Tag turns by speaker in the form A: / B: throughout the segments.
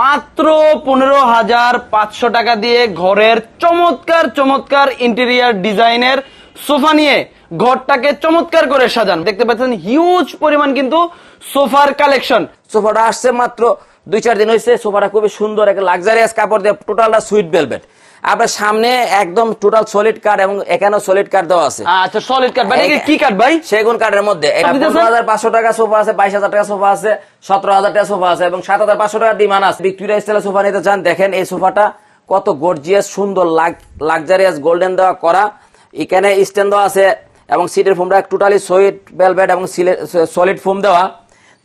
A: মাত্র পনেরো হাজার পাঁচশো টাকা দিয়ে ঘরের চমৎকার চমৎকার ইন্টেরিয়ার ডিজাইনের সোফা নিয়ে ঘরটাকে চমৎকার করে সাজান। দেখতে পাচ্ছেন হিউজ পরিমাণ কিন্তু সোফার কালেকশন
B: সোফাটা আসছে মাত্র দুই চার দিন হয়েছে সোফাটা খুবই সুন্দর, একটা লাক্সারিয়াস কাপড় দিয়ে টোটালটা সুইট ভেলভেট আপনার সামনে একদম টোটাল সলিড কাঠ এবং এখানেও সলিড কাঠ দেওয়া আছে।
A: আচ্ছা সলিড কাঠ ভাই এটা কি কাঠ ভাই?
B: সেগুন কাঠের মধ্যে? পনেরো হাজার পাঁচশো টাকা সোফা আছে বাইশ হাজার টাকা সোফা আছে সতেরো হাজার টাকা সোফা আছে এবং সাত হাজার পাঁচশো টাকা ডিমান্ড আছে। ভিক্টোরিয়া স্টাইলের সোফা নিতে চান দেখেন এই সোফাটা কত গর্জিয়াস সুন্দর লাক্সারিয়াস গোল্ডেন দেওয়া করা। এখানে স্ট্যান্ড দেওয়া আছে এবং সিটের ফোমটা টোটালি সলিড বেলভেট এবং সলিড ফোম দেওয়া।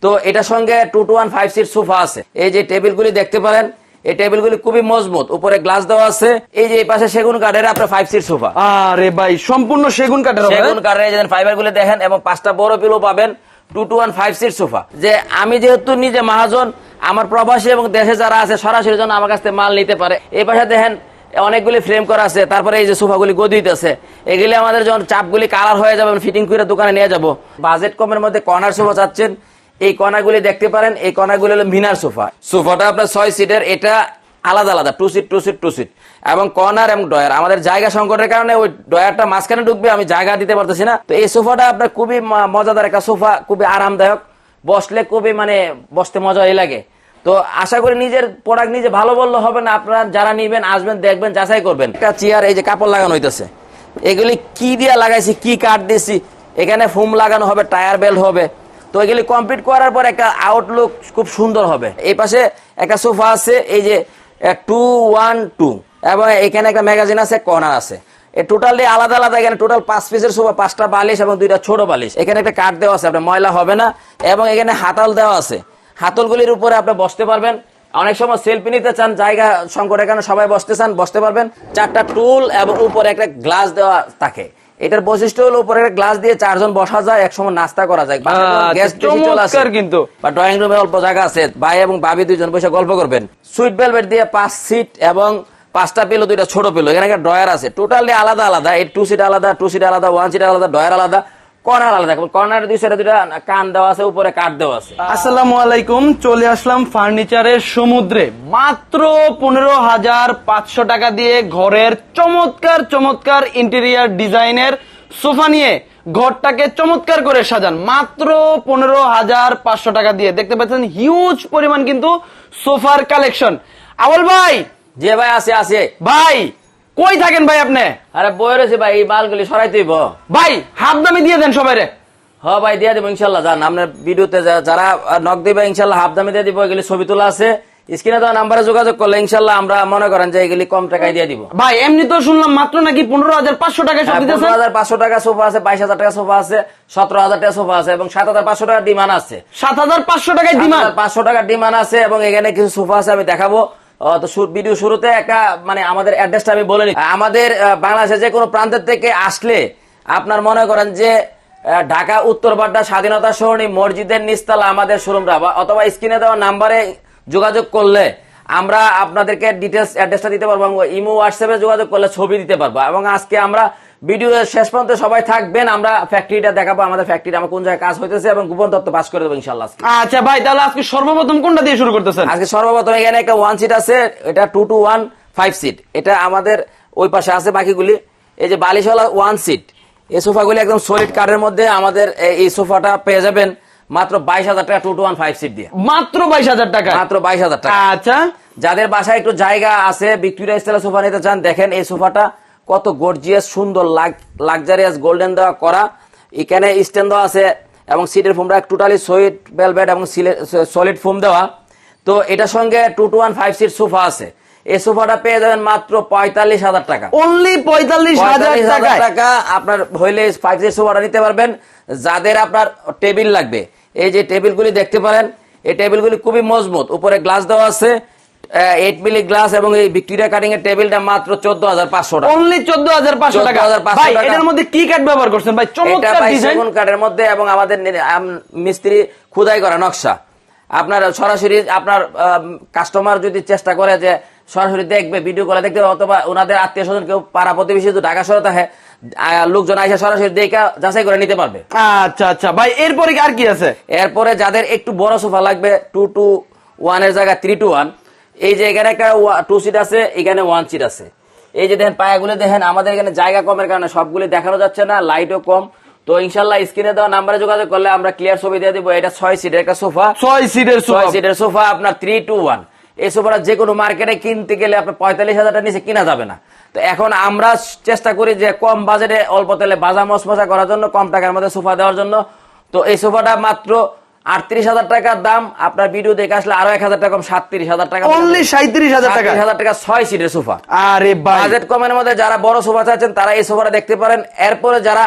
B: তো এটার সঙ্গে two two one five seat sofa আছে। এই যে টেবিলগুলি দেখতে পারেন এই টেবিলগুলি খুবই মজবুত। উপরে গ্লাস দেওয়া আছে। এই যে এই পাশে সেগুন কাঠের আপনার ফাইভ সিট সোফা
A: আরে ভাই সম্পূর্ণ সেগুন কাঠের
B: সেগুন কাঠের এই যে ফাইবারগুলো দেখেন এবং পাঁচটা বড় পিলো পাবেন two two one five seat sofa যে আমি যেহেতু নিজে মহাজন আমার প্রবাসী এবং দেশে যারা আছে সরাসরি জন্য আমার কাছ থেকে মাল নিতে পারে। এই পাশে দেখেন অনেকগুলি ফ্রেম করা আছে। তারপরে এই যে সোফাগুলি গদিতে আছে এগুলি আমাদের যখন চাপগুলি কালার হয়ে যাবে ফিটিং করে দোকানে নিয়ে যাব। বাজেট কমের মধ্যে কর্নার সোফা চাচ্ছেন। এই কণাগুলি দেখতে পারেন, এই কণাগুলি হলো মিনার সোফা। সোফাটা আপনার ছয় সিটের এটা আলাদা আলাদা two seat two seat two seat এবং কর্নার এবং ডয়ার আমাদের জায়গা সংকটের কারণে ওই ডয়ারটা মাঝখানে ঢুকবে, আমি জায়গা দিতে পারতেছি না। তো এই সোফাটা আপনার খুবই মজাদার একটা সোফা, খুবই আরামদায়ক। বসলে খুবই মানে বসতে মজাই লাগে। তো আশা করি নিজের প্রোডাক্ট নিজে ভালো বললে হবে না। আপনারা যারা নিবেন, আসবেন, দেখবেন, যাচাই করবেন। একটা চেয়ার এই যে কাপড় লাগানো হইতেছে। এগুলি কি দিয়ে লাগাইছি, কি কাঠ দিয়েছি এখানে ফোম লাগানো হবে টায়ার বেল্ট হবে। তো এগুলি কমপ্লিট করার পর একটা আউটলুক খুব সুন্দর হবে। এই পাশে একটা সোফা আছে, এই যে টু ওয়ান টু এবং এখানে একটা ম্যাগাজিন আছে কর্নার আছে। টোটালি আলাদা আলাদা এখানে টোটাল পাঁচ পিসের সোফা, পাঁচটা বালিশ এবং দুইটা ছোট বালিশ। এখানে একটা কাঠ দেওয়া আছে, আপনার ময়লা হবে না। এবং এখানে হাতল দেওয়া আছে। হাতলগুলির উপরে আপনি বসতে পারবেন। অনেক সময় সেলফি নিতে চান, জায়গা সংকটের কারণে সবাই বসতে চান, বসতে পারবেন। চারটা টুল এবং উপরে একটা গ্লাস দেওয়া থাকে। এটার বৈশিষ্ট্য হলো উপরে গ্লাস দিয়ে চারজন বসা যায় একসময় নাস্তা করা যায়।
A: আচ্ছা, কিন্তু।
B: বা ড্রয়িং রুমে অল্প জায়গা আছে ভাই এবং ভাবি দুইজন বসে গল্প করবেন। সুইট ভেলভেট দিয়ে পাঁচ সিট এবং পাঁচটা পেল দুইটা ছোট পেল এখানে একটা ড্রয়ার আছে। টোটালি আলাদা আলাদা এই টু সিট আলাদা টু সিট আলাদা ওয়ান সিট আলাদা ড্রয়ার আলাদা। কর্নার আলাদা কর্নার দুই সাইডে দুইটা কান দেওয়া আছে উপরে কাঠ দেওয়া আছে।
A: আসসালামু আলাইকুম চলে আসলাম ফার্নিচারের সমুদ্রে। মাত্র পনেরো হাজার পাঁচশো টাকা দিয়ে ঘরের চমৎকার চমৎকার ইন্টেরিয়ার ডিজাইনের সোফা নিয়ে ঘরটাকে চমৎকার করে সাজান। মাত্র পনেরো হাজার পাঁচশো টাকা দিয়ে। দেখতে পাচ্ছেন হিউজ পরিমাণ কিন্তু সোফার কালেকশন আওয়াল ভাই!
B: যে ভাই আছে আছে
A: ভাই! কই থাকেন ভাই আপনি?
B: আরে বই রয়েছে ভাই এই মালগুলি সরাই তুইব
A: ভাই হাফ দামে দিয়ে দেন সবাই রে
B: হ ভাই দিয়ে দেবো ইনশাল্লাহ জান আপনার ভিডিওতে যারা নক দিবে ইনশাল্লাহ হাফ দামে দিয়ে দিব। এগুলি ছবি তোলা আছে। স্ক্রিনে দেওয়া নাম্বারে যোগাযোগ করলে ইনশাল্লাহ আমরা মনে করেন যে এগুলি কম টাকায় দিয়ে দিব।
A: ভাই এমনি তো শুনলাম মাত্র নাকি পনেরো হাজার পাঁচশো টাকা দিতেছেন?
B: পনেরো হাজার পাঁচশো টাকা সোফা আছে বাইশ হাজার টাকা সোফা আছে সতেরো হাজার টাকা সোফা আছে এবং সাত হাজার পাঁচশো টাকা ডিমান্ড আছে।
A: সাত হাজার পাঁচশো টাকায় ডিমান্ড?
B: পাঁচশো টাকা ডিমান্ড আছে এবং এখানে কিছু সোফা আছে আমি দেখাবো। ভিডিও শুরুতে একটা মানে আমাদের অ্যাড্রেসটা আমি বলে নিই। আমাদের বাংলাদেশে যে কোনো প্রান্তের থেকে আসলে আপনার মনে করেন যে ঢাকা, উত্তর বাড্ডা, স্বাধীনতা সরণি, মসজিদের নিস্তালা আমাদের শোরুমটা অথবা স্ক্রিনে দেওয়া নাম্বারে যোগাযোগ করলে আমরা আপনাদেরকে ডিটেলস অ্যাড্রেসটা দিতে পারব এবং ইমো হোয়াটসঅ্যাপে যোগাযোগ করলে ছবি দিতে পারব। এবং আজকে আমরা ভিডিও শেষ পর্যন্ত সবাই থাকবেন আমরা ফ্যাক্টরিটা দেখাবো আমাদের ফ্যাক্টরি আমার কোন জায়গায় কাজ হইতেছে এবং গোপন তত্ত্ব পাস করে দেবো ইনশাল্লাহ
A: আচ্ছা ভাই তাহলে আজকে সর্বপ্রথম কোনটা দিয়ে শুরু করতেছেন?
B: আজকে সর্বপ্রথম এখানে একটা ওয়ান সিট আছে এটা two two one five seat এটা আমাদের ওই পাশে আছে বাকিগুলি। এই যে বালিশওয়ালা ওয়ান সিট এই সোফাগুলি একদম সলিড কাঠের মধ্যে আমাদের এই সোফাটা পেয়ে যাবেন মাত্র বাইশ হাজার টাকা two two one five seat দিয়ে।
A: মাত্র বাইশ হাজার টাকা
B: মাত্র বাইশ হাজার টাকা।
A: আচ্ছা।
B: যাদের বাসায় একটু জায়গা আছে ভিক্টোরিয়া স্টাইলের সোফা নিতে চান দেখেন এই সোফাটা কত গর্জিয়াস সুন্দর লাক্সারিয়াস গোল্ডেন দেওয়া করা। এখানে স্ট্যান্ড দেওয়া আছে এবং সিটের ফোমটা টোটালি সলিড বেলভেট এবং সলিড ফোম দেওয়া। তো এটার সঙ্গে two two one five seat sofa আছে। এই সোফাটা পেয়ে যাবেন মাত্র পঁয়তাল্লিশ হাজার টাকা।
A: অনলি পঁয়তাল্লিশ হাজার
B: 45,000
A: টাকা
B: টাকা আপনার হইলে ফাইভ সিট সোফাটা নিতে পারবেন। যাদের আপনার টেবিল লাগবে। এই যে টেবিলগুলি দেখতে পারেন এই টেবিলগুলি খুবই মজবুত। উপরে গ্লাস দেওয়া আছে। এইট মিলি গ্লাস এবং এই ভিক্টোরিয়া কাটিং এর টেবিলটা মাত্র চোদ্দ হাজার পাঁচশো টাকা।
A: অনলি চোদ্দ হাজার পাঁচশো টাকা। ভাই এটার মধ্যে কি কাঠ ব্যবহার করছেন? ভাই চমৎকার ডিজাইন
B: কাঠের মধ্যে এবং আমাদের মিস্ত্রি খুদাই করা নকশা। আপনার সরাসরি আপনার কাস্টমার যদি চেষ্টা করে যে সরাসরি দেখবে ভিডিও করে দেখতে অথবা ওনাদের আত্মীয় স্বজন কেউ পাড়া প্রতিবেশী যদি ঢাকা শহরে থাকে লোকজন আইসা সরাসরি দেখে যাচাই করে নিতে পারবে।
A: আচ্ছা আচ্ছা। ভাই এরপরে আর কি আছে?
B: এরপরে যাদের একটু বড় সোফা লাগবে টু টু ওয়ানের জায়গায় থ্রি টু ওয়ান এই যে এখানে একটা টু সিট আছে এখানে ওয়ান সিট আছে। এই যে দেখেন পায়াগুলো দেখেন আমাদের এখানে জায়গা কমের কারণে সবগুলি দেখানো যাচ্ছে না লাইটও কম। তো ইনশাল্লাহ স্ক্রিনে দেওয়া নাম্বারে যোগাযোগ করলে আমরা ক্লিয়ার ছবি দিয়ে দিব এটা ছয় সিটের একটা সোফা।
A: ছয় সিটের
B: ছয় সিটের সোফা আপনার থ্রি টু ওয়ান এই সোফাটা যে কোনো মার্কেটে কিনতে গেলে আপনার পঁয়তাল্লিশ হাজার টাকা নিচে কিনা যাবে না। তো এখন আমরা চেষ্টা করি যে কম বাজেটে অল্প তেলে বাজা মশমশা করার জন্য কম টাকার মধ্যে সোফা দেওয়ার জন্য। তো এই সোফাটা মাত্র আটত্রিশ হাজার টাকার দাম আপনার ভিডিও দেখে আসলে আরও এক হাজার টাকা কম সাতত্রিশ হাজার টাকা
A: অনলি সাঁত্রিশ হাজার টাকা।
B: হাজার টাকা ছয় সিটের সোফা
A: আরে
B: বাজেট কমের মধ্যে যারা বড় সোফা চাচ্ছেন তারা এই সোফাটা দেখতে পারেন। এরপরে যারা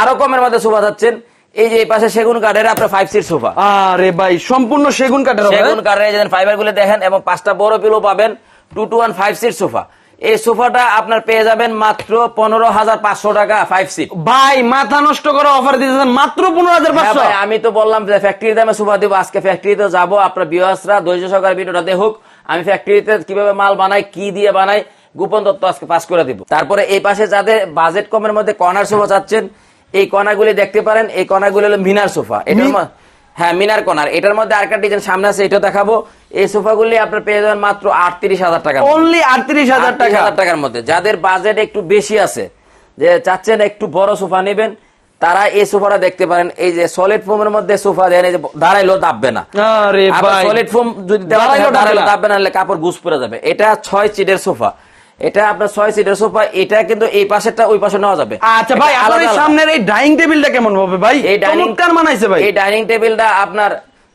B: আরও কমের মধ্যে সোফা চাচ্ছেন এই যে এই পাশে সেগুন কাঠের আপনার ফাইভ সিট সোফা
A: আরে ভাই সম্পূর্ণ সেগুন কাঠের
B: সেগুন কাঠের ফাইবারগুলো দেখেন এবং পাঁচটা বড় পিলো পাবেন two two one five seat sofa এই সোফাটা আপনার পেয়ে যাবেন মাত্র পনেরো হাজার পাঁচশো টাকা ফাইভ সিট
A: ভাই মাথা নষ্ট করে অফার দিতেছেন মাত্র পনেরো হাজার
B: হ্যাঁ
A: পাঁচশো
B: আমি তো বললাম যে ফ্যাক্টরি দামে সোফা দিব আজকে ফ্যাক্টরিতে যাব আপনার বিয়াসরা ধৈর্য সহকারে ভিডিওটা দেখুক আমি ফ্যাক্টরিতে কীভাবে মাল বানাই কি দিয়ে বানাই গোপন তত্ত্ব আজকে পাস করে দিব। তারপরে এই পাশে যাদের বাজেট কমের মধ্যে কর্নার সোফা চাচ্ছেন এই কর্নারগুলি দেখতে পারেন এই কর্নারগুলি হলো মিনার সোফা।
A: ম-
B: হ্যাঁ মিনার কনার এটার মধ্যে আরেকটা ডিজাইন সামনে আছে এটা দেখাবো। এই সোফাগুলি আপনার পেয়ে যাবেন মাত্র আটত্রিশ হাজার টাকা
A: অনলি আটত্রিশ হাজার টাকা।
B: টাকার মধ্যে। যাদের বাজেট একটু বেশি আছে যে চাচ্ছেন একটু বড় সোফা নেবেন তারা এই সোফাটা দেখতে পারেন। এই যে সলিড ফোমের মধ্যে সোফা দেন এই যে দাঁড়াইলো দাববে না।
A: আরে ভাই।
B: সলিড ফোম যদি
A: দাঁড়াইলো
B: দাঁড়াইলো। দাববে না। কাপড় গুছ পরে যাবে। এটা ছয় চিটের সোফা। এটা আপনার ছয় সিটের সোফা এটা কিন্তু এই পাশেরটা ওই পাশে নেওয়া যাবে।
A: আচ্ছা ভাই আপনার। সামনের এই ডাইনিং টেবিলটা কেমন হবে ভাই?
B: এই ডাইনিং
A: চমৎকার মানাইছে ভাই।
B: এই ডাইনিং টেবিলটা আপনার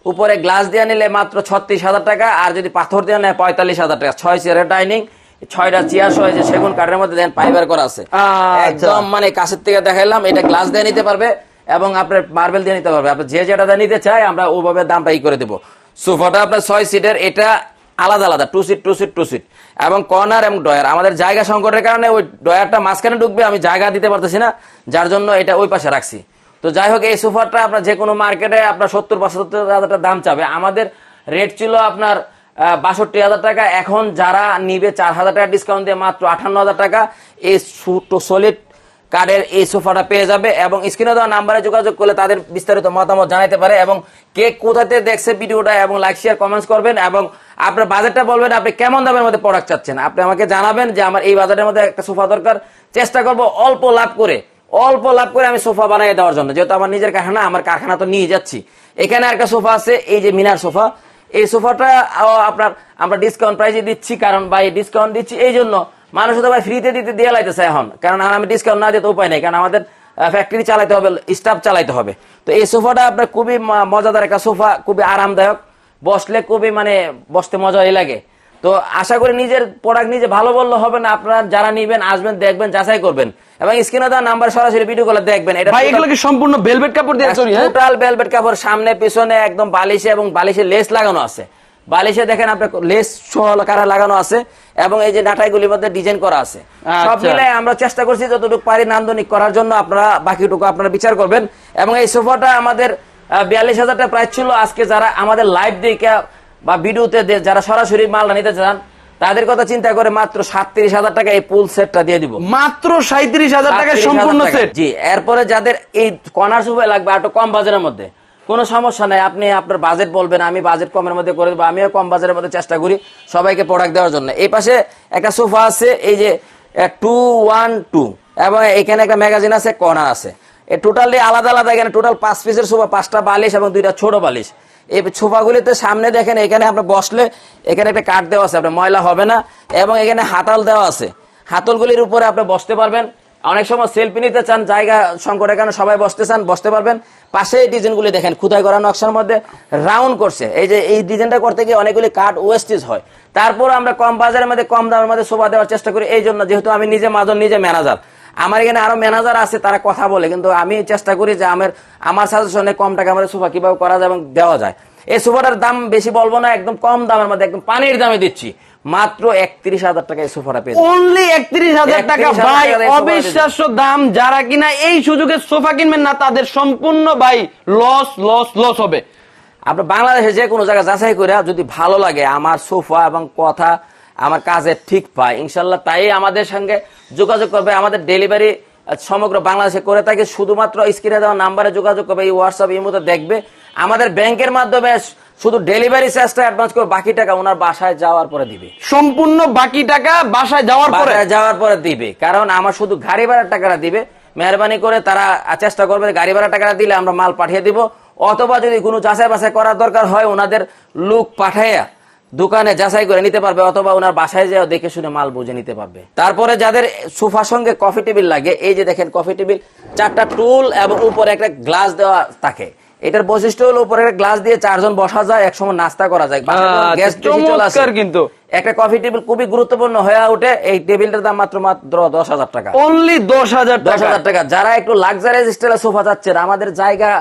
B: উপরে গ্লাস দিয়ে নিলে মাত্র ছত্রিশ হাজার টাকা আর যদি পাথর দিয়ে নেয় পঁয়তাল্লিশ হাজার টাকা। ছয় চেয়ারের ডাইনিং ছয়টা চেয়ার সহ যে সেগুন কাঠের মধ্যে দেন ফাইবার করা আছে।
A: আচ্ছা।
B: একদম মানে কাছের থেকে দেখাইলাম এটা গ্লাস দিয়ে নিতে পারবে এবং আপনার মার্বেল দিয়ে নিতে পারবে। আপনি যে যেটা নিতে চাই আমরা ওইভাবে দামটা ই করে দেবো। সোফাটা আপনার ছয় সিটের এটা আলাদা আলাদা two seat two seat two seat এবং কর্নার এবং ডয়ার আমাদের জায়গা সংকটের কারণে ওই ডয়ারটা মাঝখানে ঢুকবে, আমি জায়গা দিতে পারতেছি না, যার জন্য এটা ওই পাশে রাখছি। তো যাই হোক, এই সোফাটা আপনার যে কোনো মার্কেটে আপনার সত্তর, পঁচাত্তর হাজার দাম চাবে। আমাদের রেট ছিল আপনার বাষট্টি হাজার টাকা। এখন যারা নিবে চার হাজার টাকা ডিসকাউন্ট দিয়ে মাত্র আঠান্ন হাজার টাকা। এই সলিড কার্ডের এই সোফাটা পেয়ে যাবে এবং স্ক্রিনে দেওয়া নাম্বারে যোগাযোগ করলে তাদের বিস্তারিত মতামত জানাতে পারে এবং কে কোথাতে দেখছে ভিডিওটা এবং লাইক শেয়ার কমেন্টস করবেন এবং আপনার বাজেটটা বলবেন আপনি কেমন দামের মধ্যে প্রোডাক্ট চাচ্ছেন। আপনি আমাকে জানাবেন যে আমার এই বাজারের মধ্যে একটা সোফা দরকার। চেষ্টা করব অল্প লাভ করে, অল্প লাভ করে আমি সোফা বানিয়ে দেওয়ার জন্য। যেহেতু আমার নিজের কারখানা, আমার কারখানা তো নিয়ে যাচ্ছি। এখানে একটা সোফা আছে, এই যে মিনার সোফা। এই সোফাটা আপনার আমরা ডিসকাউন্ট প্রাইসে দিচ্ছি, কারণ ভাই ডিসকাউন্ট দিচ্ছি। এই জন্য মানুষ তো ভাই ফ্রিতে দিতে দিয়ে লাইতেছে এখন। কারণ আমি ডিসকাউন্ট না দিতে উপায় নেই কারণ আমাদের ফ্যাক্টরি চালাইতে হবে স্টাফ চালাইতে হবে। তো এই সোফাটা আপনার খুবই মজাদার একটা সোফা খুবই আরামদায়ক। বসলে খুবই মানে বসতে মজাই লাগে। তো আশা করি নিজের প্রোডাক্ট নিজে ভালো বললে হবে না আপনারা যারা নিবেন আসবেন দেখবেন যাচাই করবেন। এবং স্ক্রিনে দেওয়া নাম্বার সরাসরি ভিডিও করে দেখবেন। এটা
A: ভাই এগুলো কি সম্পূর্ণ ভেলভেট কাপড় দিয়ে তৈরি হ্যাঁ?
B: টোটাল বেলভেট কাপড় সামনে পিছনে একদম বালিশে এবং বালিশে লেস লাগানো আছে। বালিশে দেখেন আপনার লেস সহকারে লাগানো আছে এবং এই যে নাটাইগুলির মধ্যে ডিজাইন করা আছে। সব
A: আচ্ছা।
B: মিলে আমরা চেষ্টা করছি যতটুকু পারি নান্দনিক করার জন্য আপনারা বাকিটুকু আপনারা বিচার করবেন। এবং এই সোফাটা আমাদের বিয়াল্লিশ হাজার টাকা প্রাইস ছিল। আজকে যারা আমাদের লাইভ দেখে বা ভিডিওতে যারা সরাসরি মালটা নিতে চান তাদের কথা চিন্তা করে মাত্র সাতত্রিশ হাজার টাকা এই পুল সেটটা দিয়ে দিব।
A: মাত্র সাঁত্রিশ হাজার টাকা
B: 37,000
A: সম্পূর্ণ সেট
B: জি এরপরে যাদের এই কর্নার সুপার লাগবে আর একটু কম বাজারের মধ্যে। কোনো সমস্যা নাই, আপনি আপনার বাজেট বলবেন, আমি বাজেট কমের মধ্যে করে দেবো, আমিও কম বাজারের মধ্যে চেষ্টা করি সবাইকে প্রোডাক্ট দেওয়ার জন্য। এই পাশে একটা সোফা আছে, এই যে টু ওয়ান টু এবং এখানে একটা ম্যাগাজিন আছে কর্নার আছে। এই টোটালি আলাদা আলাদা, এখানে টোটাল পাঁচ পিসের সোফা পাঁচটা বালিশ এবং দুইটা ছোট বালিশ। এই সোফাগুলিতে সামনে দেখেন, এখানে আপনি বসলে এখানে একটা কাঠ দেওয়া আছে, আপনার ময়লা হবে না, এবং এখানে হাতাল দেওয়া আছে। হাতলগুলির উপরে আপনি বসতে পারবেন অনেক সময় সেলফি নিতে চান, জায়গা সংকটের কারণে সবাই বসতে চান, বসতে পারবেন। পাশে এই ডিজাইনগুলি দেখেন, খুদাই করা নকশার মধ্যে রাউন্ড করছে। এই যে এই ডিজাইনটা করতে গিয়ে অনেকগুলি কাঠ ওয়েস্টেজ হয়। তারপর আমরা কম বাজারের মধ্যে, কম দামের মধ্যে শোভা দেওয়ার চেষ্টা করি। এই জন্য যেহেতু আমি নিজে মাজন, নিজে ম্যানেজার আমার এখানে আরও ম্যানেজার আছে, তারা কথা বলে, কিন্তু আমি চেষ্টা করি যে আমার আমার সাজেশনে কম টাকা আমাদের সোফা কীভাবে করা যায় এবং দেওয়া যায়। এই সোফাটার দাম বেশি বলব না, একদম কম দামের মধ্যে, একদম পানির দামে দিচ্ছি। মাত্র একত্রিশ হাজার টাকা এই সোফাটা পেয়ে
A: অনলি একত্রিশ হাজার টাকা। ভাই অবিশ্বাস্য দাম। যারা কিনা এই সুযোগে সোফা কিনবেন না তাদের সম্পূর্ণ ভাই লস লস লস হবে।
B: আপনার বাংলাদেশে যে কোনো জায়গায় যাচাই করে যদি ভালো লাগে আমার সোফা এবং কথা আমার কাজে ঠিক পায় ইনশাল্লাহ তাই আমাদের সঙ্গে যোগাযোগ করবে আমাদের ডেলিভারি সমগ্র বাংলাদেশে করে থাকে। শুধুমাত্র স্ক্রিনে দেওয়া নাম্বারে যোগাযোগ করবে এই হোয়াটসঅ্যাপ এই মতো দেখবে। আমাদের ব্যাংকের মাধ্যমে শুধু ডেলিভারি চার্জটা অ্যাডভান্স করে বাকি টাকা ওনার বাসায় যাওয়ার পরে দিবে।
A: সম্পূর্ণ বাকি টাকা বাসায় যাওয়ার পরে?
B: যাওয়ার পরে দিবে। কারণ আমার শুধু গাড়ি ভাড়ার টাকাটা দিবে। মেহরবানি করে তারা চেষ্টা করবে গাড়ি ভাড়া টাকাটা দিলে আমরা মাল পাঠিয়ে দিব। অথবা যদি কোনো যাচাই বাছাই করার দরকার হয় ওনাদের লোক পাঠাইয়া দোকানে যাচাই করে নিতে পারবে অথবা ওনার বাসায় যেও দেখে শুনে মাল বুঝে নিতে পারবে। তারপরে যাদের সোফার সঙ্গে কফি টেবিল লাগে এই যে দেখেন কফি টেবিল চারটা টুল এবং উপরে একটা গ্লাস দেওয়া থাকে। এটার বৈশিষ্ট্য হলো উপরে গ্লাস দিয়ে চারজন বসা যায় একসময় নাস্তা করা যায়। যখন
A: আচ্ছা,
B: চলে আসে,
A: কিন্তু।
B: একটা কফি টেবিল খুবই গুরুত্বপূর্ণ হয়ে ওঠে এই টেবিলটার দাম মাত্র মাত্র দশ হাজার টাকা।
A: অনলি দশ হাজার
B: দশ
A: টাকা
B: হাজার টাকা। যারা একটু লাক্সারিয়াস স্টাইলের সোফা চাচ্ছেন আমাদের জায়গা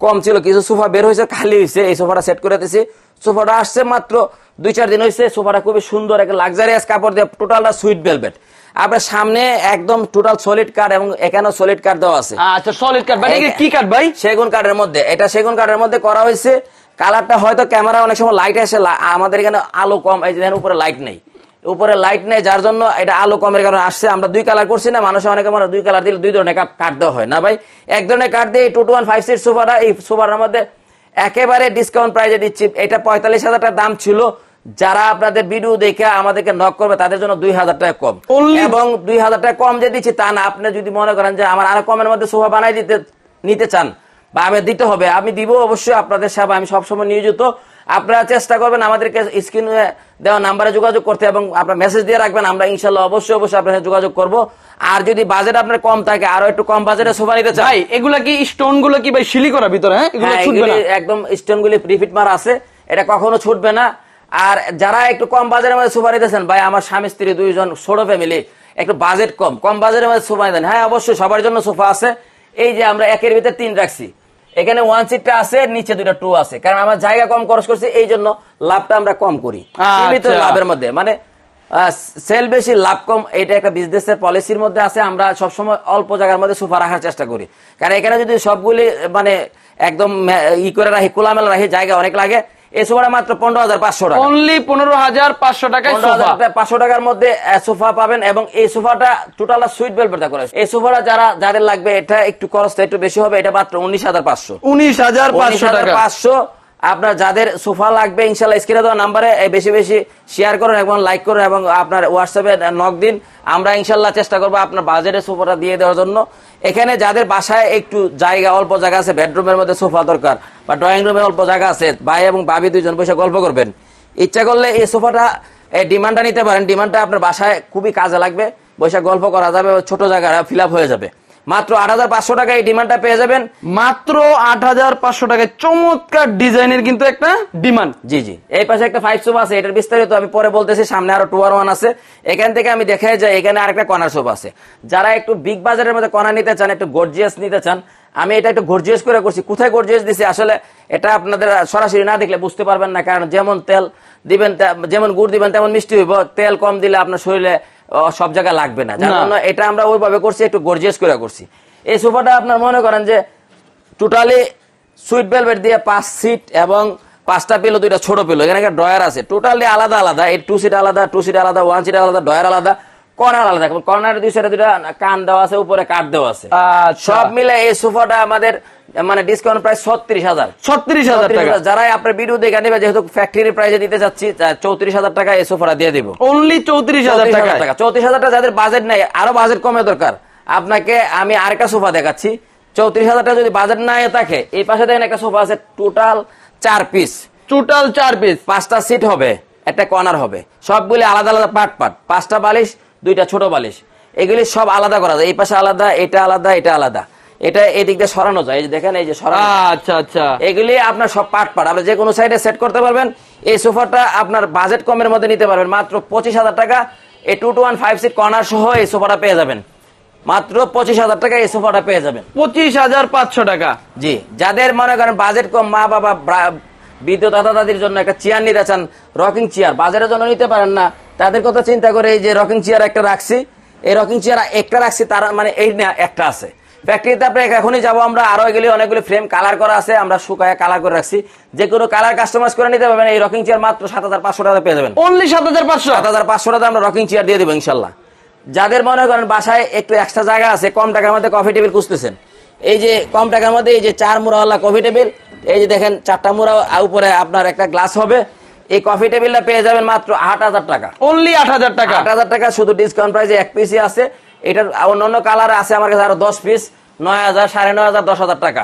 B: কম ছিল কিছু সোফা বের হয়েছে খালি হয়েছে এই সোফাটা সেট করে দিয়েছি সোফাটা আসছে মাত্র দুই চার দিন হয়েছে সোফাটা খুবই সুন্দর একটা লাক্সারিয়াস কাপড় দিয়ে টোটালটা সুইট ভেলভেট আপনার সামনে একদম টোটাল সলিড কাঠ এবং এখানেও সলিড কাঠ দেওয়া আছে।
A: আচ্ছা সলিড কাঠ এটা কি কাঠ ভাই?
B: সেগুন কাঠের মধ্যে। এটা সেগুন কাঠের মধ্যে করা হয়েছে। কালারটা হয়তো ক্যামেরা অনেক সময় লাইট আসে আমাদের এখানে আলো কম এই যে উপরে লাইট নেই। উপরে লাইট নেই যার জন্য এটা আলো কমের কারণে আসছে। আমরা দুই কালার করছি না মানুষ অনেকে মানে দুই কালার দিলে দুই ধরনের কাঠ দেওয়া হয়। না ভাই এক ধরনের কাঠ দিয়ে two two one five seat সোফাটা এই সোফার মধ্যে একেবারে ডিসকাউন্ট প্রাইজে দিচ্ছি। এটা পঁয়তাল্লিশ হাজার টাকা দাম ছিল। যারা আপনাদের ভিডিও দেখে আমাদেরকে নক করবে তাদের জন্য দুই হাজার টাকা কম। এবং দুই হাজার টাকা কম যে দিচ্ছি তা না আপনি যদি মনে করেন যে আমার আরও কমের মধ্যে সোফা বানাই দিতে নিতে চান বা আমি দিতে হবে আমি দিব অবশ্যই আপনাদের সেবা আমি সবসময় নিয়োজিত। আপনারা চেষ্টা করবেন আমাদেরকে স্ক্রিনে দেওয়া নাম্বারে যোগাযোগ করতে এবং আপনার মেসেজ দিয়ে রাখবেন আমরা ইনশাল্লাহ অবশ্যই অবশ্যই আপনার সাথে যোগাযোগ করব। আর যদি বাজেট আপনার কম থাকে আরও একটু কম বাজেটে সোফা নিতে চাই
A: এগুলা কি স্টোনগুলো কি ভাই শিলি করা ভিতরে হ্যাঁ?
B: হ্যাঁ, একদম স্টোনগুলি রিফিট মারা আছে। এটা কখনো ছুটবে না। আর যারা একটু কম বাজারের মধ্যে সোফা নিতেছেন ভাই আমার স্বামী স্ত্রী দুইজন ছোট ফ্যামিলি একটু বাজেট কম। কম বাজারের মধ্যে সোফা নিতেন হ্যাঁ অবশ্যই সবার জন্য সোফা আছে। এই যে আমরা একের ভিতরে তিন রাখছি। এখানে ওয়ান সিটটা আছে নিচে দুইটা টু আছে। কারণ আমার জায়গা কম খরচ করছি এই জন্য লাভটা আমরা কম করি। সীমিত
A: আচ্ছা।
B: লাভের মধ্যে। মানে সেল বেশি লাভ কম এটা একটা বিজনেসের পলিসির মধ্যে আছে। আমরা সবসময় অল্প জায়গার মধ্যে সোফা রাখার চেষ্টা করি। কারণ এখানে যদি সবগুলি মানে একদম ই করে রাখি খোলামেলা রাখি জায়গা অনেক লাগে। এই সোফাটা মাত্র পনেরো হাজার পাঁচশো টাকা।
A: অনলি পনেরো হাজার পাঁচশো টাকায়
B: পনেরো হাজার
A: সোফা।
B: টাকা, পাঁচশো টাকার মধ্যে সোফা পাবেন এবং এই সোফাটা টোটাল সুইট বেলবেটা করে এই সোফাটা যারা যাদের লাগবে এটা একটু খরচটা একটু বেশি হবে এটা মাত্র উনিশ হাজার পাঁচশো।
A: উনিশ হাজার পাঁচশো টাকা।
B: পাঁচশো। আপনার যাদের সোফা লাগবে ইনশাল্লাহ স্ক্রিনে দেওয়া নাম্বারে বেশি বেশি শেয়ার করুন এবং লাইক করুন এবং আপনার হোয়াটসঅ্যাপে নক দিন। আমরা ইনশাল্লাহ চেষ্টা করব আপনার বাজেটের সোফাটা দিয়ে দেওয়ার জন্য। এখানে যাদের বাসায় একটু জায়গা, অল্প জায়গা আছে বেডরুমের মধ্যে সোফা দরকার বা ড্রয়িং রুমে অল্প জায়গা আছে, ভাই এবং ভাবি দুইজন বসে গল্প করবেন। ইচ্ছা করলে এই সোফাটা, এই ডিমান্ডটা নিতে পারেন। ডিমান্ডটা আপনার বাসায় খুবই কাজে লাগবে। বসে গল্প করা যাবে, ছোট জায়গা ফিল হয়ে যাবে। মাত্র আট হাজার পাঁচশো টাকা এই ডিমান্ডটা পেয়ে যাবেন।
A: মাত্র আট হাজার পাঁচশো টাকায় চমৎকার ডিজাইনের কিন্তু একটা ডিমান্ড।
B: জি জি। এই পাশে একটা ফাইভ সোফা আছে এটার বিস্তারিত আমি পরে বলতেছি সামনে আরও টু আর ওয়ান আছে। এখান থেকে আমি দেখে যাই এখানে আরেকটা কর্নার সোফা আছে। যারা একটু বিগ বাজারের মধ্যে কর্নার নিতে চান একটু গর্জিয়াস নিতে চান আমি এটা একটু গর্জিয়াস করে করছি। কোথায় গর্জিয়াস দিছি? আসলে এটা আপনাদের সরাসরি না দেখলে বুঝতে পারবেন না কারণ যেমন তেল দিবেন যেমন গুড় দিবেন তেমন মিষ্টি হইব। তেল কম দিলে আপনার শরীরে সব জায়গায় লাগবে না। যার জন্য এটা আমরা ওইভাবে করছি একটু গর্জিয়াস করে করছি। এই সোফাটা আপনার মনে করেন যে টোটালি সুইট ভেলভেট দিয়ে পাঁচ সিট এবং পাঁচটা পেল দুইটা ছোট পেল এখানে একটা ড্রয়ার আছে। টোটালি আলাদা আলাদা। এই টু সিট আলাদা টু সিট আলাদা ওয়ান সিট আলাদা ড্রয়ার আলাদা। কর্নার আলাদা কর্নারের দুই সাইডে দুইটা কান দেওয়া আছে উপরে কাঠ দেওয়া আছে।
A: আচ্ছা।
B: সব মিলে এই সোফাটা আমাদের মানে ডিসকাউন্ট প্রায় ছত্রিশ হাজার।
A: ছত্রিশ হাজার টাকা।
B: যারাই আপনার ভিডিও দেখে নেবে যেহেতু ফ্যাক্টরি প্রাইজে দিতে চৌত্রিশ হাজার টাকা এই সোফাটা দিয়ে দিব।
A: অনলি চৌত্রিশ হাজার টাকা।
B: চৌত্রিশ হাজার টাকা যাদের বাজেট নাই আরও বাজেট কমে দরকার। আপনাকে আমি আরেকটা সোফা দেখাচ্ছি। চৌত্রিশ হাজার টাকা যদি বাজেট নাই থাকে এই পাশে দেখেন একটা সোফা আছে টোটাল চার পিস
A: টোটাল চার পিস
B: পাঁচটা সিট হবে একটা কর্নার হবে। সবগুলি আলাদা আলাদা পার্ট পার্ট পাঁচটা বালিশ দুইটা ছোট বালিশ। এগুলি সব আলাদা করা যায়। এই পাশে আলাদা এটা আলাদা এটা আলাদা। এটা এদিক দিয়ে সরানো যায়। এই যে দেখেন এই যে সরানো।
A: আচ্ছা আচ্ছা।
B: এগুলি আপনার সব পার্ট পার্ট। আপনি যে কোনো সাইডে সেট করতে পারবেন। এই সোফাটা আপনার বাজেট কমের মধ্যে নিতে পারবেন। মাত্র পঁচিশ হাজার টাকা। এই two two one five seat corner সহ এই সোফাটা পেয়ে যাবেন। মাত্র পঁচিশ হাজার টাকা এই সোফাটা পেয়ে যাবেন।
A: পঁচিশ হাজার পাঁচশো টাকা।
B: জি। যাদের মনে করেন বাজেট কম মা বাবা বৃদ্ধ দাদা দাদির জন্য একটা চেয়ার নিতে চান রকিং চেয়ার বাজারের জন্য নিতে পারেন না। তাদের কথা চিন্তা করে এই যে রকিং চেয়ার একটা রাখছি। এই রকিং চেয়ার একটা রাখছি তারা মানে এই না একটা আছে। ফ্যাক্টরিতে আপনি এখনই যাব আমরা আরও এগুলি অনেকগুলি ফ্রেম কালার করা আছে আমরা শুকায় কালার করে রাখছি। যে কোনো কালার কাস্টমাইজ করে নিতে পারবেন এই রকিং চেয়ার মাত্র সাত হাজার পাঁচশো টাকা পেয়ে যাবেন।
A: অনলি সাত হাজার পাঁচশো?
B: সাত হাজার পাঁচশো টাকা আমরা রকিং চেয়ার দিয়ে দেবো ইনশাল্লাহ। যাদের মনে করেন বাসায় একটু এক্সট্রা জায়গা আছে কম টাকার মধ্যে কফি টেবিল খুঁজতেছেন। এই যে কম টাকার মধ্যে এই যে চার মুড়াওয়ালা কফি টেবিল এই যে দেখেন চারটা মুড়া উপরে আপনার একটা গ্লাস হবে। এই কফি টেবিলটা পেয়ে যাবেন মাত্র আট হাজার টাকা।
A: অনলি আট হাজার টাকা।
B: আট হাজার টাকা শুধু ডিসকাউন্ট প্রাইসে এক পিসই আছে। এটার অন্যান্য কালার আছে আমার কাছে আরও দশ পিস নয় হাজার সাড়ে নয় হাজার দশ হাজার টাকা।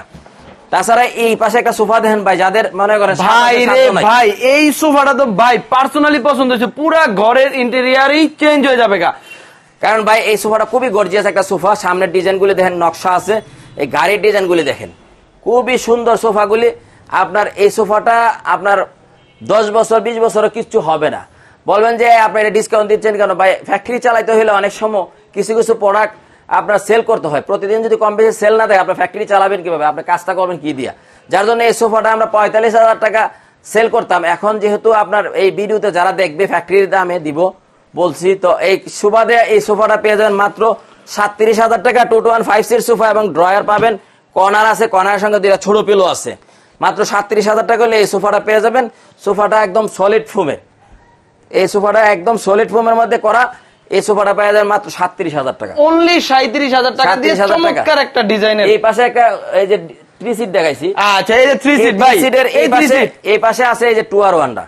B: তাছাড়া এই পাশে একটা সোফা দেখেন ভাই যাদের মনে করেন
A: ভাই রে ভাই এই সোফাটা তো ভাই পার্সোনালি পছন্দ হয়েছে। পুরা ঘরের ইন্টেরিয়ারই চেঞ্জ হয়ে যাবে গা।
B: কারণ ভাই এই সোফাটা খুবই গর্জিয়াস একটা সোফা। সামনের ডিজাইনগুলি দেখেন নকশা আছে। এই গাড়ির ডিজাইনগুলি দেখেন। খুবই সুন্দর সোফাগুলি। আপনার এই সোফাটা আপনার দশ বছর, বিশ বছরও কিচ্ছু হবে না। বলবেন যে আপনি এটা ডিসকাউন্ট দিচ্ছেন কেন? ভাই ফ্যাক্টরি চালাইতে হলে অনেক সময় কিছু কিছু প্রোডাক্ট আপনার সেল করতে হয়। প্রতিদিন যদি কম বেশি সেল না দেয় আপনার ফ্যাক্টরি চালাবেন কীভাবে? আপনি কাজটা করবেন কি দিয়া? যার জন্য এই সোফাটা আমরা পঁয়তাল্লিশ হাজার টাকা সেল করতাম। এখন যেহেতু আপনার এই ভিডিওতে যারা দেখবে ফ্যাক্টরির দামে দিব বলছি, তো এই সুবাদে এই সোফাটা পেয়ে যাবেন মাত্র সাতত্রিশ হাজার টাকা। Two two one five seat sofa এবং ড্রয়ার পাবেন। কর্নার আছে কর্নারের সঙ্গে দুইটা ছোট পিলো আছে। মাত্র সাতত্রিশ হাজার টাকা হলে এই সোফাটা পেয়ে যাবেন। সোফাটা একদম সলিড ফোমের এই সোফাটা একদম সলিড ফোমের মধ্যে করা। এই সোফাটা পেয়ে যাবেন মাত্র সাতত্রিশ হাজার টাকা।
A: অনলি সাঁত্রিশ হাজার টাকা দিয়ে
B: 37,000
A: চমৎকার একটা ডিজাইনের।
B: এই পাশে একটা এই যে থ্রি সিট দেখাইছি।
A: আচ্ছা এই যে থ্রি সিট ভাই
B: seat-এর এই পাশে এই পাশে আছে এই যে টু আর ওয়ানটা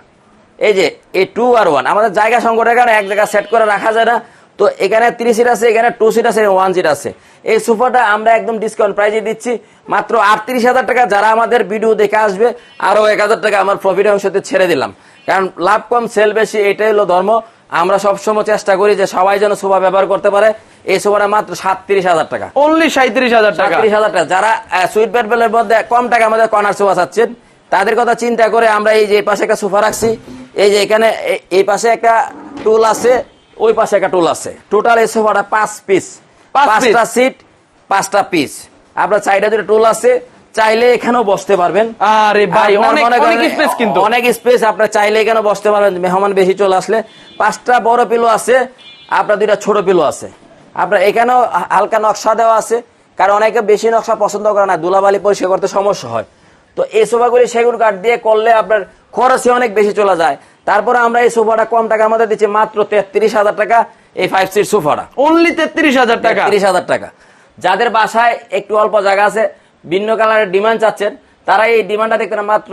B: এই যে এই টু আর ওয়ান আমাদের জায়গা সংকটের কারণে এক জায়গায় সেট করে রাখা যায় না। তো এখানে থ্রি সিট আছে এখানে টু সিট আছে ওয়ান সিট আছে। এই সোফাটা আমরা একদম ডিসকাউন্ট প্রাইজে দিচ্ছি। মাত্র আটত্রিশ হাজার টাকা যারা আমাদের ভিডিও দেখে আসবে আরও এক হাজার টাকা আমার প্রফিট অংশতে ছেড়ে দিলাম। কারণ লাভ কম সেল বেশি এটাই হলো ধর্ম। আমরা সবসময় চেষ্টা করি যে সবাই যেন সোফা ব্যবহার করতে পারে। এই সোফাটা মাত্র সাতত্রিশ হাজার টাকা।
A: অনলি সাঁত্রিশ হাজার টাকা।
B: সাতত্রিশ হাজার টাকা। যারা সুইট বেডবেলের মধ্যে কম টাকা আমাদের কর্নার সোফা চাচ্ছেন তাদের কথা চিন্তা করে আমরা এই যে এই পাশে একটা সোফা রাখছি। এই যে এখানে এই পাশে একটা টুল আছে। ওই পাশে একটা টুল আছে। টোটাল এই সোফাটা পাঁচ পিস পাঁচটা সিট পাঁচটা পিস আপনার সাইডে দুটো টুল আছে চাইলে এখানেও বসতে পারবেন।
A: আরে ভাই অনেক স্পেস কিন্তু।
B: অনেক স্পেস আপনার চাইলে এখানে বসতে পারবেন মেহমান বেশি চলে আসলে। পাঁচটা বড় পিলো আছে আপনার দুইটা ছোট পিলো আছে। আপনার এখানেও হালকা নকশা দেওয়া আছে কারণ অনেকে বেশি নকশা পছন্দ করে না দুলাবালি পরিষ্কার করতে সমস্যা হয়। তো এই সোফাগুলি সেগুন কাঠ দিয়ে করলে আপনার খরচে অনেক বেশি চলে যায়। তারপরে আমরা এই সোফাটা কম টাকার মধ্যে দিচ্ছি মাত্র তেত্রিশ হাজার টাকা এই ফাইভ সিট সোফাটা।
A: অনলি তেত্রিশ হাজার টাকা?
B: তিরিশ হাজার টাকা। যাদের বাসায় একটু অল্প জায়গা আছে ভিন্ন কালারের ডিমান্ড চাচ্ছেন তারা এই ডিমান্ডটা দেখতে মাত্র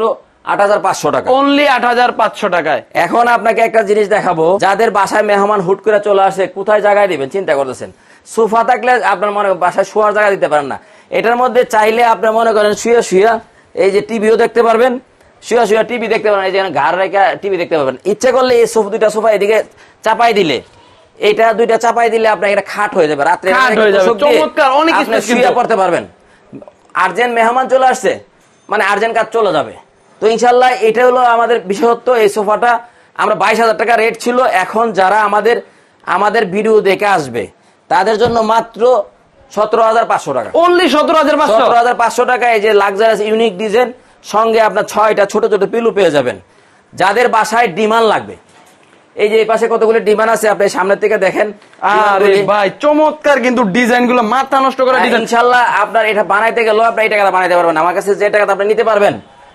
B: আট হাজার পাঁচশো টাকা।
A: অনলি আট হাজার পাঁচশো টাকায়?
B: এখন আপনাকে একটা জিনিস দেখাবো যাদের বাসায় মেহমান হুট করে চলে আসে কোথায় জায়গায় দিবেন চিন্তা করতেছেন। সোফা থাকলে আপনার মনে বাসায় শোয়ার জায়গা দিতে পারেন না। এটার মধ্যে চাইলে আপনি মনে করেন শুয়ে শুয়ে এই যে টিভিও দেখতে পারবেন শুয়ে শুয়ে টিভি দেখতে পারবেন এই যে ঘাড় রেখে টিভি দেখতে পারবেন। ইচ্ছে করলে এই সোফা দুইটা সোফা এদিকে চাপাই দিলে এটা দুইটা চাপাই দিলে আপনার এটা খাট হয়ে যাবে রাত্রে
A: চমৎকার, অনেক
B: শুয়ে পড়তে পারবেন। আর্জেন্ট মেহমান চলে আসছে মানে আর্জেন্ট কাজ চলে যাবে। তো ইনশাল্লাহ এটা হলো আমাদের বিশেষত্ব এই সোফাটা আমরা বাইশ হাজার টাকা রেট ছিল এখন যারা আমাদের আমাদের ভিডিও দেখে আসবে তাদের জন্য মাত্র সতেরো হাজার পাঁচশো টাকা।
A: অনলি সতেরো হাজার
B: সতেরো হাজার পাঁচশো টাকা এই যে লাক্সারিয়াস ইউনিক ডিজাইন সঙ্গে আপনার ছয়টা ছোট ছোট পিলু পেয়ে যাবেন। যাদের বাসায় ডিমান্ড লাগবে। এই যে এই পাশে কতগুলো ডিমান্ড আছে আপনি সামনের থেকে দেখেন।
A: আরে ভাই চমৎকার কিন্তু ডিজাইনগুলো মাথা নষ্ট করা ডিজাইন
B: ইনশাল্লাহ আপনার এটা বানাইতে গেলেও আপনি এই টাকাটা বানাইতে পারবেন আমার কাছে যে টাকাটা আপনি নিতে পারবেন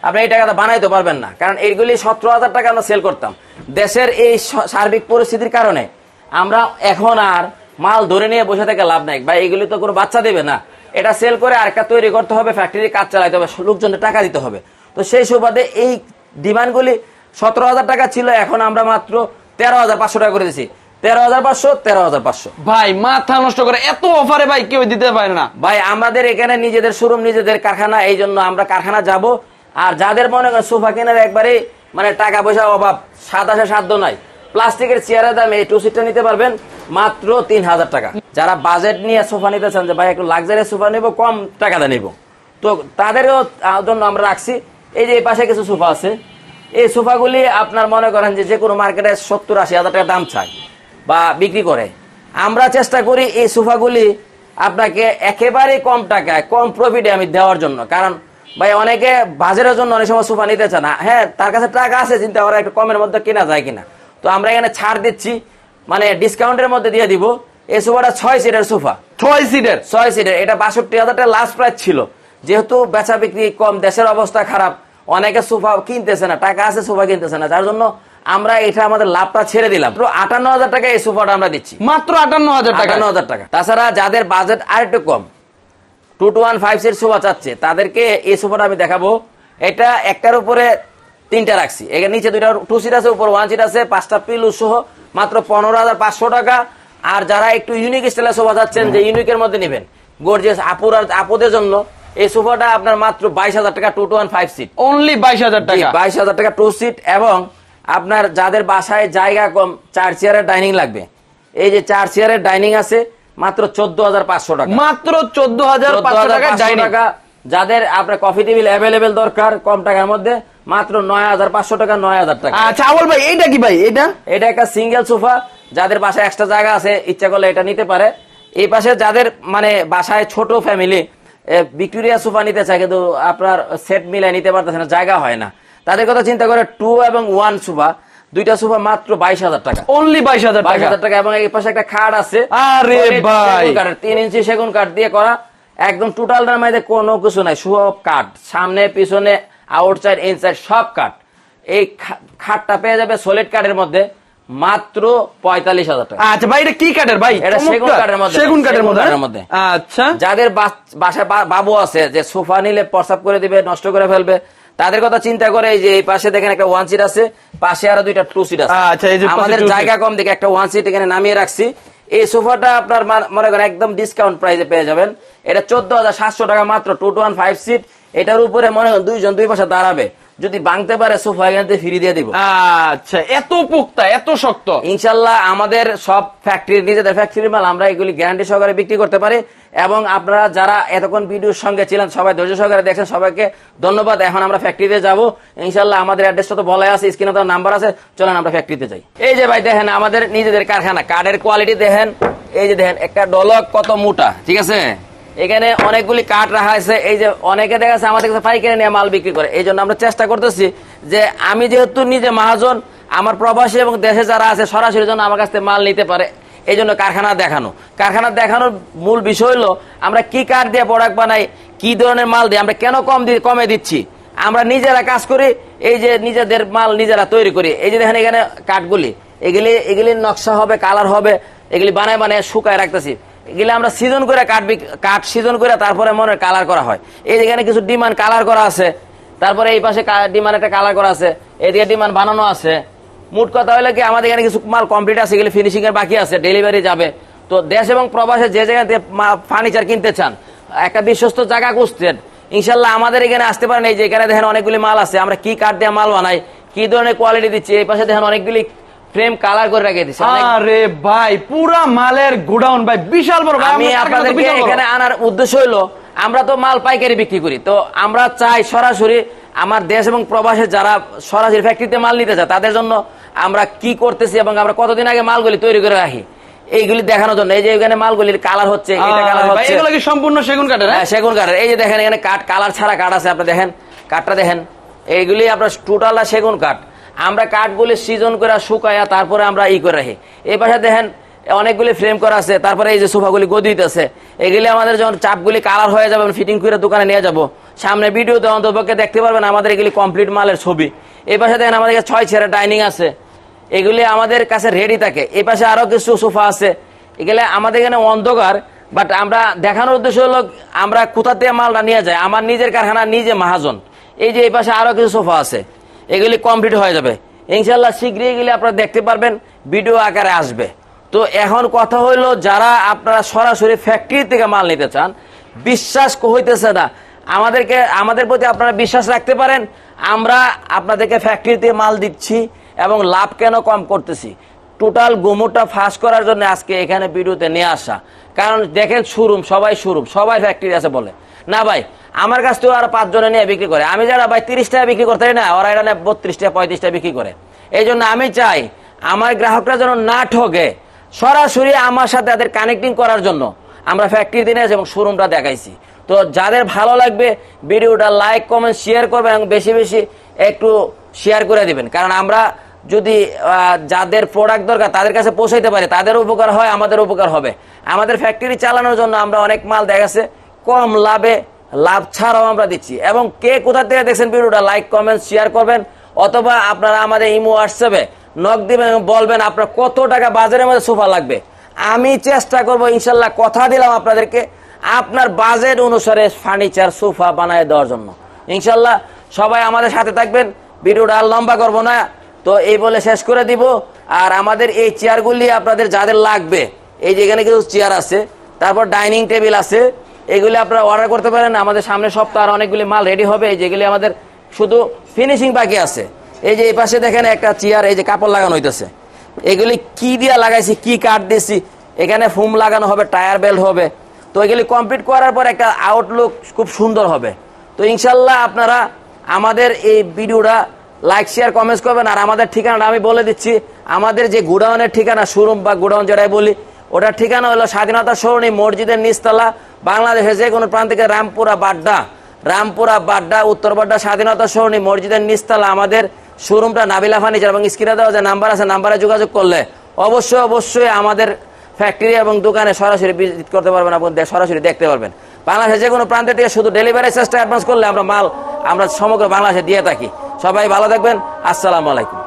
B: আপনি এই টাকাটা বানাইতে পারবেন না। কারণ এইগুলি সতেরো হাজার টাকা আমরা সেল করতাম। দেশের এই সার্বিক পরিস্থিতির কারণে আমরা এখন আর মাল ধরে নিয়ে বসে থেকে লাভ নাই। বা এগুলি তো কোনো বাচ্চা দেবে না। এটা সেল করে আরেকটা তৈরি করতে হবে ফ্যাক্টরি কাজ চালাইতে হবে লোকজনের টাকা দিতে হবে। তো সেই সুবাদে এই ডিমান্ডগুলি সতেরো হাজার টাকা ছিল এখন আমরা মাত্র তেরো হাজার পাঁচশো টাকা করে দিছি তেরো হাজার পাঁচশো তেরো হাজার পাঁচশো।
A: ভাই মাথা নষ্ট করে এত অফারে ভাই কেউ দিতে পারে না।
B: ভাই আমাদের এখানে নিজেদের শোরুম নিজেদের কারখানা এই জন্য আমরা কারখানা যাব। আর যাদের মনে করেন সোফা কেনার একবারে মানে টাকা পয়সা অভাব সাতাশে সাধ্য নাই। প্লাস্টিকের চেয়ারের দাম এই টু সিটটা নিতে পারবেন মাত্র তিন হাজার টাকা। যারা বাজেট নিয়ে সোফা নিতে চান যে, ভাই, একটু লাক্সারি সোফা নেব, কম টাকাতে নেব। তো তাদেরও জন্য আমরা রাখছি। এই যে এই পাশে কিছু সোফা আছে। এই সোফাগুলি আপনার মনে করেন যে যে কোনো মার্কেটে সত্তর আশি হাজার টাকা দাম চায় বা বিক্রি করে। আমরা চেষ্টা করি এই সোফাগুলি আপনাকে একেবারে কম টাকায়, কম প্রফিটে আমি দেওয়ার জন্য। কারণ, ভাই, অনেকে বাজারের জন্য অনেক সময় সোফা নিতে চান হ্যাঁ তার কাছে টাকা আছে, চিন্তা করে একটু কমের মধ্যে কেনা যায় কিনা। তো আমরা এখানে ছাড় দিচ্ছি। মানে ডিসকাউন্টের মধ্যে দিয়ে দিব। এই সোফাটা ছয় সিটের সোফা।
A: ছয় সিটের
B: ছয় সিটের এটা বাষট্টি হাজার টাকা লাস্ট প্রাইস ছিল। যেহেতু বেচা বিক্রি কম দেশের অবস্থা খারাপ অনেকে সোফা কিনতেছে না টাকা আছে সোফা কিনতেছে না। যার জন্য আমরা এটা আমাদের লাভটা ছেড়ে দিলাম। পুরো আটান্ন হাজার টাকা এই সোফাটা আমরা দিচ্ছি।
A: মাত্র আটান্ন হাজার টাকা?
B: আটান্ন হাজার টাকা। তাছাড়া যাদের বাজেট আর একটু কম two two one five seat sofa চাচ্ছে তাদেরকে এই সোফাটা আমি দেখাবো। এটা একটার উপরে তিনটা রাখছি। এখানে নিচে দুইটা টু সিট আছে উপর ওয়ান সিট আছে পাঁচটা পিলু সহ মাত্র পনেরো হাজার পাঁচশো টাকা। আর যারা একটু ইউনিক স্টাইলের সোফা চাচ্ছেন যে ইউনিকের মধ্যে নেবেন। গর্জিয়াস আপুর আর আপুদের জন্য এই সোফাটা আপনার মাত্র বাইশ হাজার টাকা two two one five seat
A: only বাইশ হাজার টাকা?
B: বাইশ হাজার টাকা টু সিট এবং আপনার যাদের বাসায় জায়গা কম চার চেয়ারের ডাইনিং লাগবে। এই যে চার চেয়ারের ডাইনিং আছে মাত্র চোদ্দ হাজার পাঁচশো টাকা।
A: মাত্র চোদ্দ হাজার পাঁচশো টাকা
B: 14,500 টাকা। যাদের আপনার কফি টেবিল অ্যাভেলেবেল দরকার কম টাকার মধ্যে মাত্র নয় হাজার পাঁচশো টাকা নয় হাজার টাকা।
A: আচ্ছা ভাই এইটা কি ভাই? এটা
B: এটা একটা সিঙ্গেল সোফা যাদের বাসায় এক্সট্রা জায়গা আছে ইচ্ছা করলে এটা নিতে পারে। এই পাশে যাদের মানে বাসায় ছোট ফ্যামিলি ভিক্টোরিয়া সোফা নিতে চায় কিন্তু আপনার সেট মিলাই নিতে পারতেছে না জায়গা হয় না। তাদের কথা চিন্তা করে টু এবং ওয়ান সোফা দুইটা সোফা মাত্র বাইশ হাজার টাকা।
A: অনলি বাইশ হাজার
B: বাইশ হাজার টাকা এবং এই পাশে একটা খাট আছে।
A: আরে ভাই।
B: তিন ইঞ্চি সেগুন কাঠ দিয়ে করা। একদম টোটাল মধ্যে কোনো কিছু নাই সব কাঠ। সামনে পিছনে আউটসাইড ইনসাইড সব কাঠ এই খাটটা পেয়ে যাবে সলিড কাঠের মধ্যে মাত্র পঁয়তাল্লিশ হাজার টাকা।
A: আচ্ছা ভাই এটা কি কাঠের ভাই?
B: এটা সেগুন। কাঠের মধ্যে।
A: সেগুন কাঠের মধ্যে। আচ্ছা।
B: যাদের বাস- বাসায় বাবু আছে যে সোফা নিলে প্রসাব করে দিবে নষ্ট করে ফেলবে তাদের কথা চিন্তা করে এই যে এই পাশে দেখেন একটা ওয়ান সিট আছে পাশে আরও দুইটা টু সিট আছে।
A: আচ্ছা,
B: আমাদের জায়গা কম দেখে একটা ওয়ান সিট এখানে নামিয়ে রাখছি। এই সোফাটা আপনার মনে করেন একদম ডিসকাউন্ট প্রাইসে পেয়ে যাবেন। এটা চোদ্দ হাজার সাতশো টাকা মাত্র two two one five seat এটার উপরে মনে করেন দুইজন দুই পাশে দাঁড়াবে। যদি ভাঙতে পারে সোফা এখান দিয়ে দিব।
A: আচ্ছা এত পোক্তা এত শক্ত।
B: ইনশাল্লাহ আমাদের সব ফ্যাক্টরি নিজেদের ফ্যাক্টরির মাল আমরা এগুলি গ্যারান্টি সহকারে বিক্রি করতে পারি। এবং আপনারা যারা এতক্ষণ ভিডিওর সঙ্গে ছিলেন সবাই ধৈর্য সহকারে দেখছেন সবাইকে ধন্যবাদ। এখন আমরা ফ্যাক্টরিতে যাব। ইনশাল্লাহ আমাদের অ্যাড্রেসটা তো বলাই আছে স্ক্রিনে তো নাম্বার আছে। চলেন আমরা ফ্যাক্টরিতে যাই। এই যে ভাই দেখেন আমাদের নিজেদের কারখানা কার্ডের কোয়ালিটি দেখেন। এই যে দেখেন একটা ডলক কত মোটা ঠিক আছে? এখানে অনেকগুলি কাঠ রাখা আছে। এই যে অনেকে দেখা যাচ্ছে আমাদের কাছে পাইকারি নিয়ে মাল বিক্রি করে। এই জন্য আমরা চেষ্টা করতেছি যে আমি যেহেতু নিজে মহাজন, আমার প্রবাসী এবং দেশে যারা আছে, সরাসরি যেন আমার কাছ থেকে মাল নিতে পারে। এই জন্য কারখানা দেখানো। কারখানা দেখানোর মূল বিষয় হলো, আমরা কি কাঠ দিয়ে প্রোডাক্ট বানাই, কি ধরনের মাল দিই, আমরা কেন কম দি- কমে দিচ্ছি? আমরা নিজেরা কাজ করি, এই যে নিজেদের মাল নিজেরা তৈরি করি। এই যে দেখেন এখানে কাঠগুলি। এগুলি, এগুলির নকশা হবে কালার হবে, এগুলি বানায় বানায় শুকায় রাখতেছি। এগুলি আমরা সিজন করে কাঠ কাঠ সিজন করে তারপরে মনে কালার করা হয়। এই যেখানে কিছু ডিমান্ড কালার করা আছে, তারপরে এই পাশে ডিমান্ড একটা কালার করা আছে, এদিকে ডিমান্ড বানানো আছে। মোট কথা হলো কি, আমাদের এখানে কিছু মাল কমপ্লিট আছে, এগুলি ফিনিশিং এর বাকি আছে ডেলিভারি যাবে। তো দেশ এবং প্রবাসে যে জায়গা থেকে ফার্নিচার কিনতে চান, একটা বিশ্বস্ত জায়গা খুঁজছেন ইনশাল্লাহ আমাদের এখানে আসতে পারেন। এই যে এখানে দেখেন অনেকগুলি মাল আছে, আমরা কি কাঠ দিয়ে মাল বানাই, কি ধরনের কোয়ালিটি দিচ্ছি, এই পাশে দেখেন অনেকগুলি ফ্রেম কালার করে রেখে অনেক-
A: আরে ভাই পুরা মালের গোডাউন ভাই বিশাল বড় ভাই
B: আমি আপনাদেরকে এখানে আনার উদ্দেশ্য হলো আমরা তো মাল পাইকারি বিক্রি করি তো আমরা চাই সরাসরি আমার দেশ এবং প্রবাসে যারা সরাসরি ফ্যাক্টরিতে মাল নিতে চায় তাদের জন্য আমরা কি করতেছি এবং আমরা কতদিন আগে মালগুলি তৈরি করে রাখি এইগুলি দেখানোর জন্য। এই যে এখানে মালগুলির কালার হচ্ছে এটা কালার হচ্ছে।
A: এগুলো কি সম্পূর্ণ সেগুন কাঠের হ্যাঁ?
B: হ্যাঁ সেগুন কাঠের। এই যে দেখেন এখানে কাঠ কালার ছাড়া কাঠ আছে আপনি দেখেন কাঠটা দেখেন এইগুলি আপনার টোটাল সেগুন কাঠ। আমরা কাঠগুলি সিজন করে শুকায়া তারপরে আমরা ই করে রাখি। এই পাশে দেখেন, অনেকগুলি ফ্রেম করা আছে, তারপরে এই যে সোফাগুলি গদিত আছে এগুলি আমাদের যখন চাপগুলি কালার হয়ে যাবে ফিটিং করে দোকানে নিয়ে যাব। সামনে ভিডিওতে অন্তপক্ষে দেখতে পারবেন আমাদের এগুলি কমপ্লিট মালের ছবি। এই পাশে দেখেন, আমাদের কাছে ছয় চেয়ারের ডাইনিং আছে। এগুলি আমাদের কাছে রেডি থাকে। এই পাশে আরও কিছু সোফা আছে। এগুলো আমাদের এখানে অন্ধকার বাট আমরা দেখানোর উদ্দেশ্য হলো, আমরা কোথা থেকে মালটা নিয়ে যাই? আমার নিজের কারখানা, নিজে মহাজন। এই যে এই পাশে আরও কিছু সোফা আছে। এগুলি কমপ্লিট হয়ে যাবে। ইনশাল্লাহ শীঘ্রই এগুলি আপনারা দেখতে পারবেন ভিডিও আকারে আসবে। তো এখন কথা হইল, যারা আপনারা সরাসরি ফ্যাক্টরি থেকে মাল নিতে চান, বিশ্বাস হইতেছে না। আমাদেরকে, আমাদের প্রতি আপনারা বিশ্বাস রাখতে পারেন, আমরা আপনাদেরকে ফ্যাক্টরিতে মাল দিচ্ছি এবং লাভ কেন কম করতেছি। টোটাল গোমরটা ফাঁস করার জন্য আজকে এখানে ভিডিওতে নিয়ে আসা। কারণ দেখেন শোরুম সবাই শোরুম সবাই ফ্যাক্টরি আছে বলে। না ভাই, আমার কাছ থেকে আরও পাঁচজনে নিয়ে বিক্রি করে। আমি যারা ভাই তিরিশ টাকা বিক্রি করতে না, ওরা এটা বত্রিশ টাকা, পঁয়ত্রিশ টাকা বিক্রি করে। এই জন্য আমি চাই আমার গ্রাহকরা যেন না ঠকে সরাসরি আমার সাথে তাদের কানেক্টিং করার জন্য। আমরা ফ্যাক্টরি দিনে এবং শোরুমটা দেখাইছি। তো যাদের ভালো লাগবে, ভিডিওটা লাইক কমেন্ট শেয়ার করবেন এবং বেশি বেশি একটু শেয়ার করে দিবেন। কারণ আমরা যদি যাদের প্রোডাক্ট দরকার, তাদের কাছে পৌঁছাইতে পারে, তাদের উপকার হয়, আমাদের উপকার হবে। আমাদের ফ্যাক্টরি চালানোর জন্য আমরা অনেক মাল দেখাচ্ছে কম লাভে, লাভ ছাড়াও আমরা দিচ্ছি। এবং কে কোথা থেকে দেখছেন ভিডিওটা লাইক কমেন্ট শেয়ার করবেন, অথবা আপনারা আমাদের ইমো হোয়াটসঅ্যাপে নক দিবেন বলবেন আপনার কত টাকা বাজারের মধ্যে সোফা লাগবে। আমি চেষ্টা করব, ইনশাল্লাহ কথা দিলাম আপনাদেরকে, আপনার বাজেট অনুসারে ফার্নিচার সোফা বানায় দেওয়ার জন্য। ইনশাল্লাহ সবাই আমাদের সাথে থাকবেন, ভিডিওটা আর লম্বা করব না। তো এই বলে শেষ করে দিব। আর আমাদের এই চেয়ারগুলি আপনাদের যাদের লাগবে, এই যে এখানে কিছু চেয়ার আছে, তারপর ডাইনিং টেবিল আছে এগুলি আপনারা অর্ডার করতে পারেন। আমাদের সামনে সপ্তাহ আর অনেকগুলি মাল রেডি হবে। যেগুলি আমাদের শুধু ফিনিশিং বাকি আছে। এই যে এই পাশে দেখেন একটা চেয়ার এই যে কাপড় লাগানো হইতেছে। এগুলি কি দিয়া লাগাইছি, কি কাঠ দিয়েছি এখানে ফুম লাগানো হবে টায়ার বেল্ট হবে। তো এগুলি কমপ্লিট করার পর একটা আউটলুক খুব সুন্দর হবে। তো ইনশাল্লাহ আপনারা আমাদের এই ভিডিওটা লাইক শেয়ার কমেন্টস করবেন। আর আমাদের ঠিকানাটা আমি বলে দিচ্ছি। আমাদের যে গোডাউনের ঠিকানা শোরুম বা গোডাউন যেটাই বলি ওটার ঠিকানা হলো স্বাধীনতা সরণি মসজিদের নিচতলা, বাংলাদেশের যে কোনো প্রান্ত থেকে রামপুরা বাড্ডা। রামপুরা বাড্ডা, উত্তর বাড্ডা স্বাধীনতা সরণি মসজিদের নিচতলা আমাদের শোরুমটা নাবিলা ফার্নিচার এবং স্ক্রিনে দেওয়া যে নাম্বার আছে, নাম্বারে যোগাযোগ করলে অবশ্যই অবশ্যই আমাদের ফ্যাক্টরি এবং দোকানে সরাসরি ভিজিট করতে পারবেন এবং সরাসরি দেখতে পারবেন। বাংলাদেশের যে কোনো প্রান্তে থেকে শুধু ডেলিভারি চার্জটা অ্যাডভান্স করলে আমরা মাল আমরা সমগ্র বাংলাদেশে দিয়ে থাকি। সবাই ভালো থাকবেন, আসসালামু আলাইকুম।